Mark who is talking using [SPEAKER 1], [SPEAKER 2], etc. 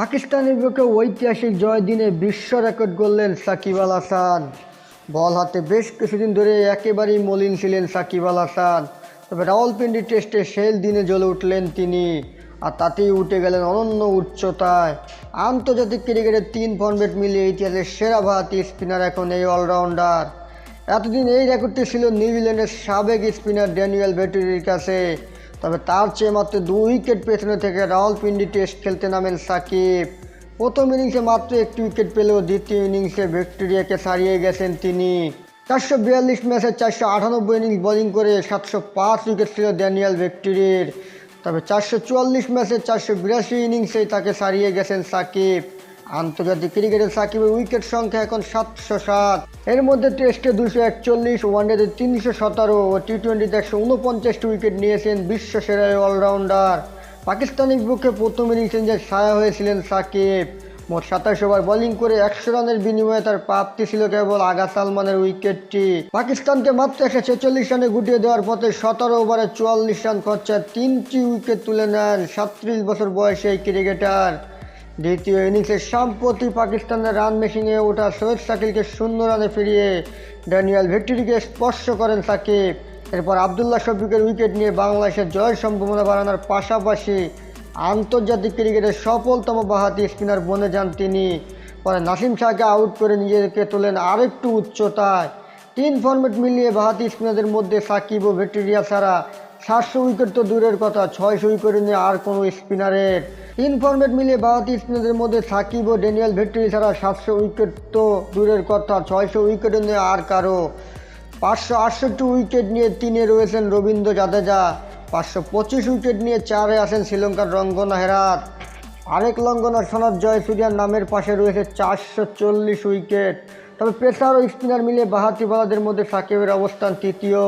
[SPEAKER 1] পাকিস্তানের বিপক্ষে ঐতিহাসিক জয় দিনে বিশ্ব রেকর্ড করলেন সাকিব আল হাসান। বল হাতে বেশ কিছুদিন ধরে একেবারেই মলিন ছিলেন সাকিব আল হাসান। তবে রাওয়ালপিন্ডি টেস্টে শেষ দিনে জ্বলে উঠলেন তিনি। আর তাতেই উঠে গেলেন অনন্য উচ্চতায়। আন্তর্জাতিক ক্রিকেটের তিন ফর্মেট মিলিয়ে ইতিহাসের সেরা ভারতীয় স্পিনার এখন এই অলরাউন্ডার। এতদিন এই রেকর্ডটি ছিল নিউজিল্যান্ডের সাবেক স্পিনার ড্যানিয়েল ভেটুরির কাছে। তবে তার চেয়ে মাত্র দু উইকেট পেছনে থেকে রাওয়ালপিন্ডি টেস্ট খেলতে নামেন সাকিব। প্রথম ইনিংসে মাত্র একটি উইকেট পেলেও দ্বিতীয় ইনিংসে ভিক্টোরিয়াকে ছাড়িয়ে গেছেন তিনি। চারশো বিয়াল্লিশ ম্যাচে চারশো আটানব্বই ইনিংস বোলিং করে সাতশো পাঁচ উইকেট ছিল ড্যানিয়াল ভিক্টোরির। তবে চারশো চুয়াল্লিশ ম্যাচে চারশো বিরাশি ইনিংসেই তাকে ছাড়িয়ে গেছেন সাকিব। আন্তর্জাতিক ক্রিকেটের সাকিবের উইকেট সংখ্যা এখন সাতশো সাত। এর মধ্যে টেস্টে দুশো একচল্লিশ, ওয়ানডেতে তিনশো সতেরো ও টি টোয়েন্টিতে একশো উনপঞ্চাশটি উইকেট নিয়েছেন বিশ্ব সেরা অলরাউন্ডার। পাকিস্তানের বিপক্ষে প্রথম ইনিংসে ছায়া হয়েছিলেন সাকিব। মোট সাতাশ ওভার বোলিং করে একশো রানের বিনিময়ে তার প্রাপ্তি ছিল কেবল আগা সালমানের উইকেটটি। পাকিস্তানকে মাত্র একশো ছেচল্লিশ রানে গুটিয়ে দেওয়ার পথে সতেরো ওভারে চুয়াল্লিশ রান খরচায় তিনটি উইকেট তুলে নেন সাতত্রিশ বছর বয়সে এই ক্রিকেটার। দ্বিতীয় ইনিংসে সম্প্রতি পাকিস্তানের রান মেশিনে ওঠা সৈয়দ শাকিলকে শূন্য রানে ফিরিয়ে ড্যানিয়েল ভিক্টরিকে স্পর্শ করেন সাকিব। এরপর আবদুল্লাহ শফিকের উইকেট নিয়ে বাংলাদেশের জয়ের সম্ভাবনা বাড়ানোর পাশাপাশি আন্তর্জাতিক ক্রিকেটের সফলতম বাহাতি স্পিনার বনে যান তিনি। পরে নাসিম শাহকে আউট করে নিজেকে তোলেন আরেকটু উচ্চতায়। তিন ফর্মেট মিলিয়ে বাহাতি স্পিনারদের মধ্যে সাকিব ও ভিক্টোরিয়া ছাড়া সাতশো উইকেট তো দূরের কথা, ছয়শো উইকেট নিয়ে আর কোনো স্পিনারের তিন ফর্মেট মিলিয়ে বাহাতি স্পিনারদের মধ্যে সাকিব ও ড্যানিয়েল ভিক্টোরি ছাড়া সাতশো উইকেট তো দূরের কথা, ছয়শো উইকেট নিয়ে আর কারও। পাঁচশো আটষট্টি উইকেট নিয়ে তিনে রয়েছেন রবীন্দ্র জাদেজা। পাঁচশো পঁচিশ উইকেট নিয়ে চারে আছেন শ্রীলঙ্কার রঙ্গনা হেরাত। আরেক লঙ্ঘনা সোনার জয়সূর্যার নামের পাশে রয়েছে চারশো চল্লিশ উইকেট। তবে পেসার ও স্পিনার মিলিয়ে বাহাতি বলাদের মধ্যে সাকিবের অবস্থান তৃতীয়।